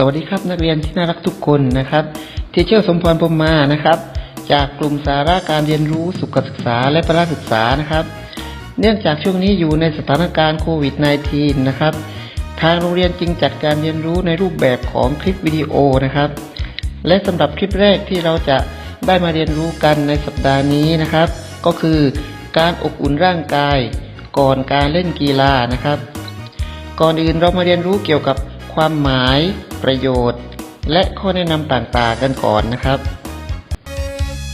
สวัสดีครับนักเรียนที่น่ารักทุกคนนะครับเทเชอร์สมพรพรมมานะครับ จากกลุ่มสาระการเรียนรู้สุขศึกษาและประศึกษานะครับ เนื่องจากช่วงนี้อยู่ในสถานการณ์โควิด -19 นะครับ ทางโรงเรียนจึงจัดการเรียนรู้ในรูปแบบของคลิปวิดีโอนะครับ และสำหรับคลิปแรกที่เราจะได้มาเรียนรู้กันในสัปดาห์นี้นะครับ ก็คือการอบอุ่นร่างกาย ก่อนการเล่นกีฬานะครับ ก่อนอื่นเรามาเรียนรู้เกี่ยวกับความหมาย ประโยชน์ และข้อแนะนำต่างๆกันก่อนนะครับ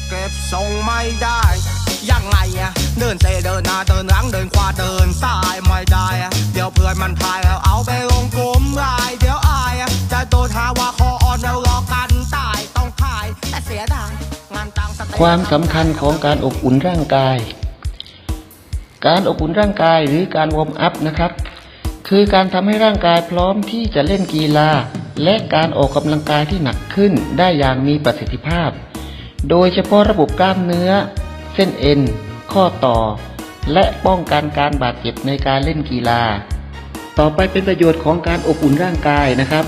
เก็บทรงไม่ได้ยังไงอะเดินเซเดินหน้าเดินหลังเดินขวาเดินซ้ายไม่ได้อะเดี๋ยวเพื่อนมันพายแล้วเอาไปลงกลุ่มไลน์เดี๋ยวอายอะจะโดนหาว่าคออ่อนแล้วรอกันตายต้องขายแต่เสียดายงานตังสเตจความสำคัญของการอบอุ่นร่างกาย การอบอุ่นร่างกายหรือการวอร์มอัพนะครับ คือการทำให้ร่างกายพร้อมที่จะเล่นกีฬา และการออกกำลังกายที่หนักขึ้นได้อย่างมีประสิทธิภาพ โดยเฉพาะระบบกล้ามเนื้อ เส้นเอ็น ข้อต่อ และป้องกันการบาดเจ็บในการเล่นกีฬา ต่อไปเป็นประโยชน์ของการอบอุ่นร่างกายนะครับ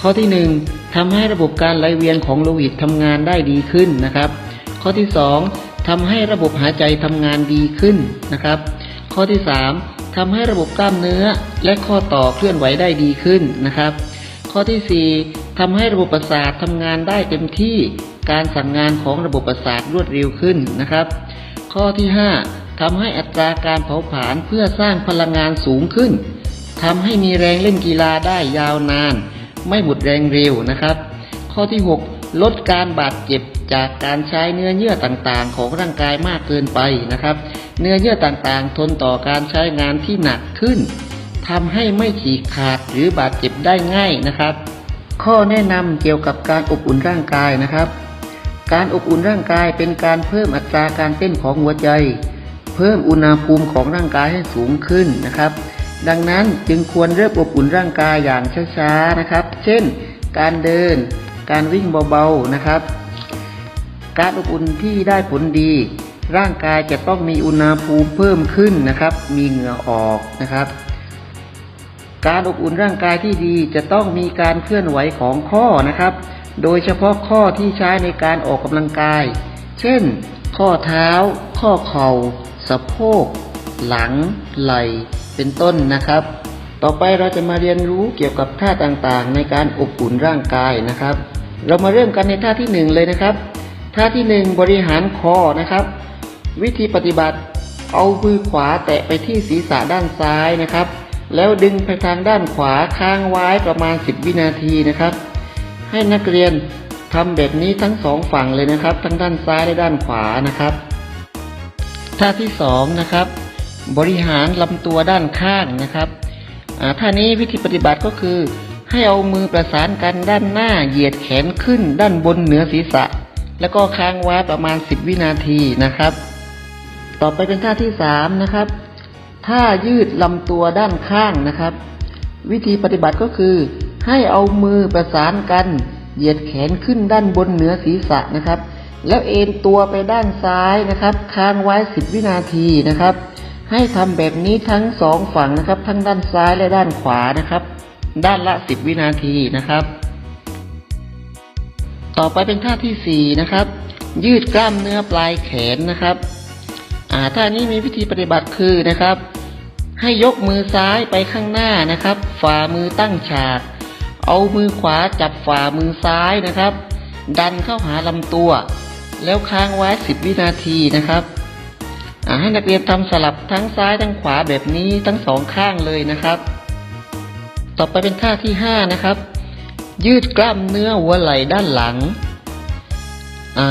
ข้อที่หนึ่งทำให้ระบบการไหลเวียนของโลหิตทำงานได้ดีขึ้นนะครับ ข้อที่สองทำให้ระบบหายใจทำงานดีขึ้นนะครับ ข้อที่สามทำให้ระบบกล้ามเนื้อและข้อต่อเคลื่อนไหวได้ดีขึ้นนะครับ ข้อที่สี่ทำให้ระบบประสาททำงานได้เต็มที่การสั่งงานของระบบประสาทรวดเร็วขึ้นนะครับ ข้อที่ห้าทำให้อัตราการเผาผลาญเพื่อสร้างพลังงานสูงขึ้นทำให้มีแรงเล่นกีฬาได้ยาวนาน ไม่หมดแรงเร็วนะครับ ข้อที่ 6 ลดการบาดเจ็บจากการใช้เนื้อเยื่อต่างๆ ของร่างกายมากเกินไปนะครับ เนื้อเยื่อต่างๆ ทนต่อการใช้งานที่หนักขึ้น ทำให้ไม่ฉีกขาดหรือบาดเจ็บได้ง่ายนะครับ ข้อแนะนำเกี่ยวกับการอบอุ่นร่างกายนะครับ การอบอุ่นร่างกายเป็นการเพิ่มอัตราการเต้นของหัวใจ เพิ่มอุณหภูมิของร่างกายให้สูงขึ้นนะครับ ดังนั้นจึงควรเริ่มอบอุ่นร่างกายอย่างช้าๆนะครับ เช่น การเดิน การวิ่งเบาๆนะครับ การอบอุ่นที่ได้ผลดีร่างกายจะต้องมีอุณหภูมิเพิ่มขึ้นนะครับ มีเหงื่อออกนะครับ การอบอุ่นร่างกายที่ดีจะต้องมีการเคลื่อนไหวของข้อนะครับ โดยเฉพาะข้อที่ใช้ในการออกกำลังกาย เช่น ข้อเท้า ข้อเข่าสะโพก หลัง ไหล่ เป็นต้นนะครับ ต่อไปเราจะมาเรียนรู้เกี่ยวกับท่าต่างๆ ในการอบอุ่นร่างกายนะครับ เรามาเริ่มกันในท่าที่หนึ่งเลยนะครับ ท่าที่หนึ่งบริหารคอนะครับ วิธีปฏิบัติ เอามือขวาแตะไปที่ศีรษะด้านซ้ายนะครับ แล้วดึงไปทางด้านขวาค้างไว้ประมาณ 10 วินาทีนะครับ ให้นักเรียนทำแบบนี้ทั้งสองฝั่งเลยนะครับ ทั้งด้านซ้ายและด้านขวานะครับ ท่าที่สองนะครับ บริหารลำตัวด้านข้างนะครับอ่าท่านี้วิธีปฏิบัติก็คือ ให้เอามือประสานกันด้านหน้าเหยียดแขนขึ้นด้านบนเหนือศีรษะ แล้วก็ค้างไว้ประมาณ 10 วินาทีนะครับ ต่อไปเป็นท่าที่สามนะครับ ท่ายืดลำตัวด้านข้างนะครับ วิธีปฏิบัติก็คือ ให้เอามือประสานกัน เหยียดแขนขึ้นด้านบนเหนือศีรษะนะครับ แล้วเอนตัวไปด้านซ้ายนะครับ ค้างไว้10วินาทีนะครับ ให้ทำแบบนี้ทั้งสองฝั่งนะครับ ทั้งด้านซ้ายและด้านขวานะครับ ด้านละ10วินาทีนะครับ ต่อไปเป็นท่าที่สี่นะครับ ยืดกล้ามเนื้อปลายแขนนะครับอ่าท่านี้มีวิธีปฏิบัติคือนะครับ ให้ยกมือซ้ายไปข้างหน้านะครับ ฝ่ามือตั้งฉาก เอามือขวาจับฝ่ามือซ้ายนะครับ ดันเข้าหาลำตัว แล้วค้างไว้สิบวินาทีนะครับให้นักเรียนทำสลับทั้งซ้ายทั้งขวาแบบนี้ทั้งสองข้างเลยนะครับ ต่อไปเป็นท่าที่ห้านะครับ ยืดกล้ามเนื้อหัวไหล่ด้านหลัง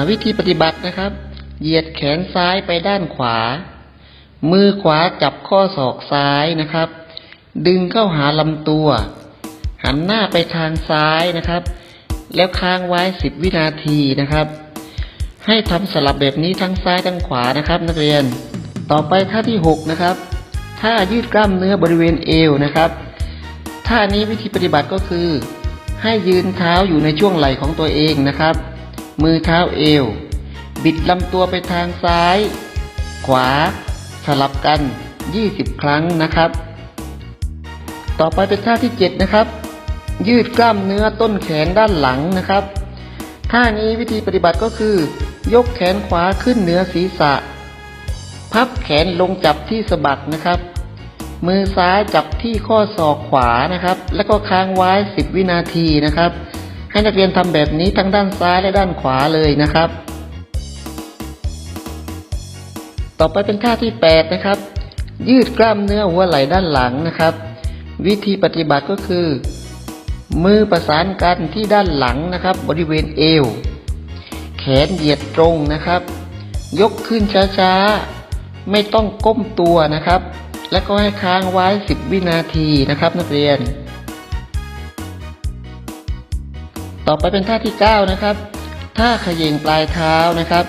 วิธีปฏิบัตินะครับ เหยียดแขนซ้ายไปด้านขวา มือขวาจับข้อศอกซ้ายนะครับ ดึงเข้าหาลำตัว หันหน้าไปทางซ้ายนะครับ แล้วค้างไว้สิบวินาทีนะครับ ให้ทำสลับแบบนี้ทั้งซ้ายทั้งขวานะครับ นักเรียน ต่อไปท่าที่หกนะครับท่ายืดกล้ามเนื้อบริเวณเอวนะครับท่านี้วิธีปฏิบัติก็คือ ให้ยืนเท้าอยู่ในช่วงไหล่ของตัวเองนะครับ มือเท้าเอว บิดลำตัวไปทางซ้าย ขวา สลับกัน 20 ครั้งนะครับ ต่อไปเป็นท่าที่ 7 นะครับ ยืดกล้ามเนื้อต้นแขนด้านหลังนะครับ ท่านี้วิธีปฏิบัติก็คือ ยกแขนขวาขึ้นเหนือศีรษะ พับแขนลงจับที่สะบักนะครับ มือซ้ายจับที่ข้อศอกขวานะครับ แล้วก็ค้างไว้ 10 วินาทีนะครับ ให้นักเรียนทำแบบนี้ทั้งด้านซ้ายและด้านขวาเลยนะครับ ต่อไปเป็นท่าที่ 8 นะครับ ยืดกล้ามเนื้อหัวไหล่ด้านหลังนะครับ วิธีปฏิบัติก็คือ มือประสานกันที่ด้านหลังนะครับ บริเวณเอว แขนเหยียดตรงนะครับ ยกขึ้นช้าๆ ไม่ต้องก้มตัวนะครับ แล้วก็ให้ค้างไว้ 10 วินาทีนะครับ นักเรียน ต่อไปเป็นท่าที่ 9 นะครับท่าขย่งปลายเท้านะครับ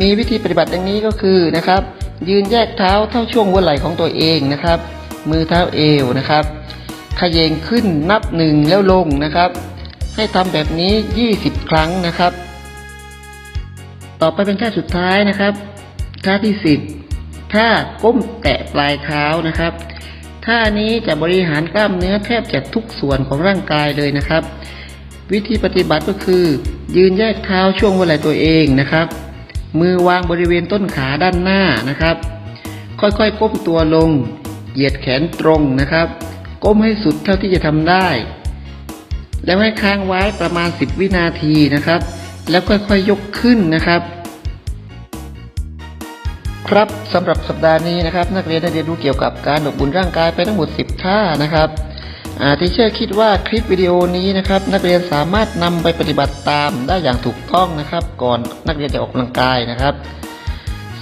มีวิธีปฏิบัติดังนี้ก็คือนะครับ ยืนแยกเท้าเท่าช่วงหัวไหล่ของตัวเองนะครับ มือเท้าเอวนะครับขยงขึ้นนับหนึ่งแล้วลงนะครับ ให้ทำแบบนี้ 20 ครั้งนะครับ ต่อไปเป็นท่าสุดท้ายนะครับท่าที่สิบท่าก้มแตะปลายเท้านะครับท่านี้จะบริหารกล้ามเนื้อแทบจะทุกส่วนของร่างกายเลยนะครับ วิธีปฏิบัติก็คือ ยืนแยกเท้าช่วงหัวไหล่ตัวเองนะครับ มือวางบริเวณต้นขาด้านหน้านะครับ ค่อยๆก้มตัวลง เหยียดแขนตรงนะครับ ก้มให้สุดเท่าที่จะทำได้ แล้วให้ค้างไว้ประมาณ 10 วินาทีนะครับ แล้วค่อยๆยกขึ้นนะครับ ครับสำหรับสัปดาห์นี้นะครับ นักเรียนได้เรียนรู้เกี่ยวกับการอบอุ่นร่างกายไปทั้งหมด 10 ท่านะครับ ที่เชื่อคิดว่าคลิปวิดีโอนี้นะครับนักเรียนสามารถนำไปปฏิบัติตามได้อย่างถูกต้องนะครับ ก่อนนักเรียนจะออกกำลังกายนะครับ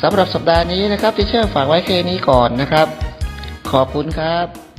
สำหรับสัปดาห์นี้นะครับที่เชื่อฝากไว้แค่นี้ก่อนนะครับ ขอบคุณครับ